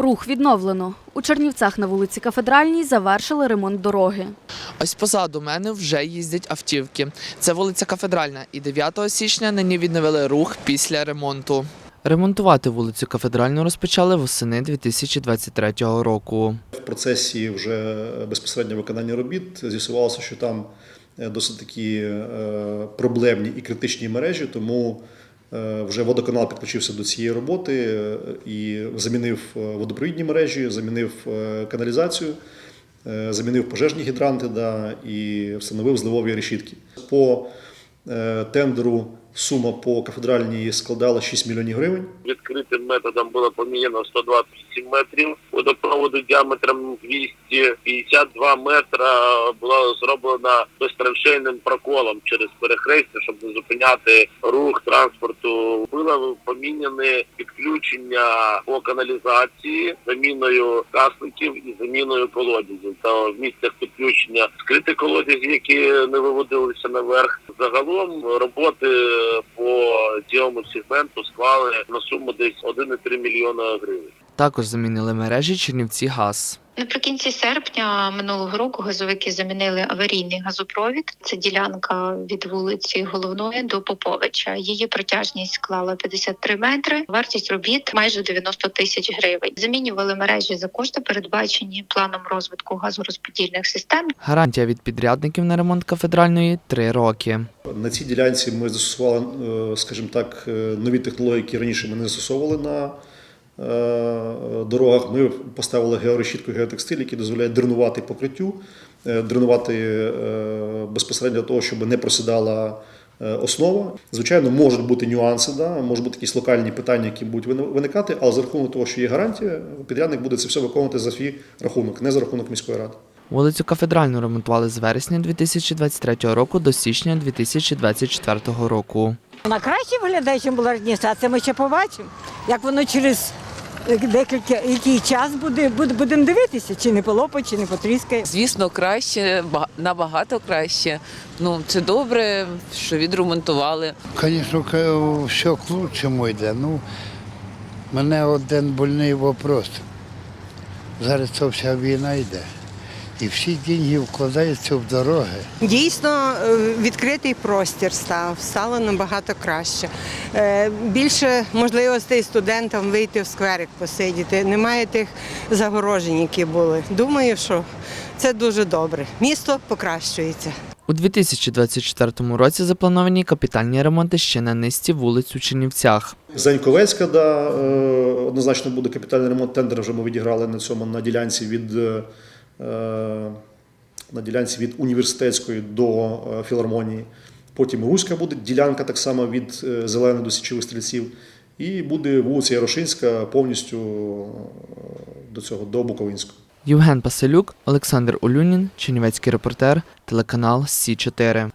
Рух відновлено. У Чернівцях на вулиці Кафедральній завершили ремонт дороги. Ось позаду мене вже їздять автівки. Це вулиця Кафедральна, і 9 січня нині відновили рух після ремонту. Ремонтувати вулицю Кафедральну розпочали восени 2023 року. В процесі вже безпосередньо виконання робіт з'ясувалося, що там досить такі е, проблемні і критичні мережі, тому вже водоканал підключився до цієї роботи е, і замінив е, водопровідні мережі, замінив е, каналізацію, е, замінив пожежні гідранти да, і встановив зливові решітки. По е, тендеру сума по кафедральній складала 6 мільйонів гривень. відкритим методом було поміняно 127 метрів водопроводу діаметром 252 метра була зроблена безтраншейним проколом через перехрестя, щоб не зупиняти рух транспорту. Було поміняне підключення по каналізації заміною касників і заміною колодязів. Та в місцях підключення скриті колодязі, які не виводилися наверх. Загалом роботи по цьому сегменту склали на суму десь 1,3 мільйона гривень. Також замінили мережі Чернівці Газ. Наприкінці серпня минулого року газовики замінили аварійний газопровід. Це ділянка від вулиці Головної до Поповича. Її протяжність склала 53 метри. Вартість робіт майже 90 тисяч гривень. Замінювали мережі за кошти, передбачені планом розвитку газорозподільних систем. Гарантія від підрядників на ремонт кафедральної 3 роки. На цій ділянці ми застосували, е, скажімо так, е, нові технології, які раніше ми не застосовували на дорогах. Ми поставили георешітку геотекстиль, які дозволяє дренувати покриттю, е, дренувати е, безпосередньо того, щоб не просідала е, основа. Звичайно, можуть бути нюанси, да, можуть бути якісь локальні питання, які будуть вини- виникати, але за рахунок того, що є гарантія, підрядник буде це все виконувати за свій рахунок, не за рахунок міської ради. Вулицю Кафедральну ремонтували з вересня 2023 року до січня 2024 року. Вона краще виглядає, ніж була раніше, а це ми ще побачимо. Як воно через декілька який час буде, буде будемо дивитися, чи не полопає, чи не потріскає. Звісно, краще, набагато краще. Ну, це добре, що відремонтували. Звісно, все к лучшому йде. Ну, мене один больний вопрос. Зараз ця вся війна йде. І всі гроші вкладаються в дороги. Дійсно, е, відкритий простір став, стало набагато краще. Е, Більше можливостей студентам вийти в скверик посидіти. Немає тих загорожень, які були. Думаю, що це дуже добре. Місто покращується. У 2024 році заплановані капітальні ремонти ще на низці вулиць у Чернівцях. Заньковецька, да, е, однозначно буде капітальний ремонт. Тендер вже ми відіграли на цьому на ділянці від, на ділянці від університетської до е, філармонії. Потім Руська буде ділянка так само від зелених Зеленої до Січових стрільців. І буде вулиця Ярошинська повністю е, до цього, до Буковинського. Євген Паселюк, Олександр Улюнін, Чернівецький репортер, телеканал Сі 4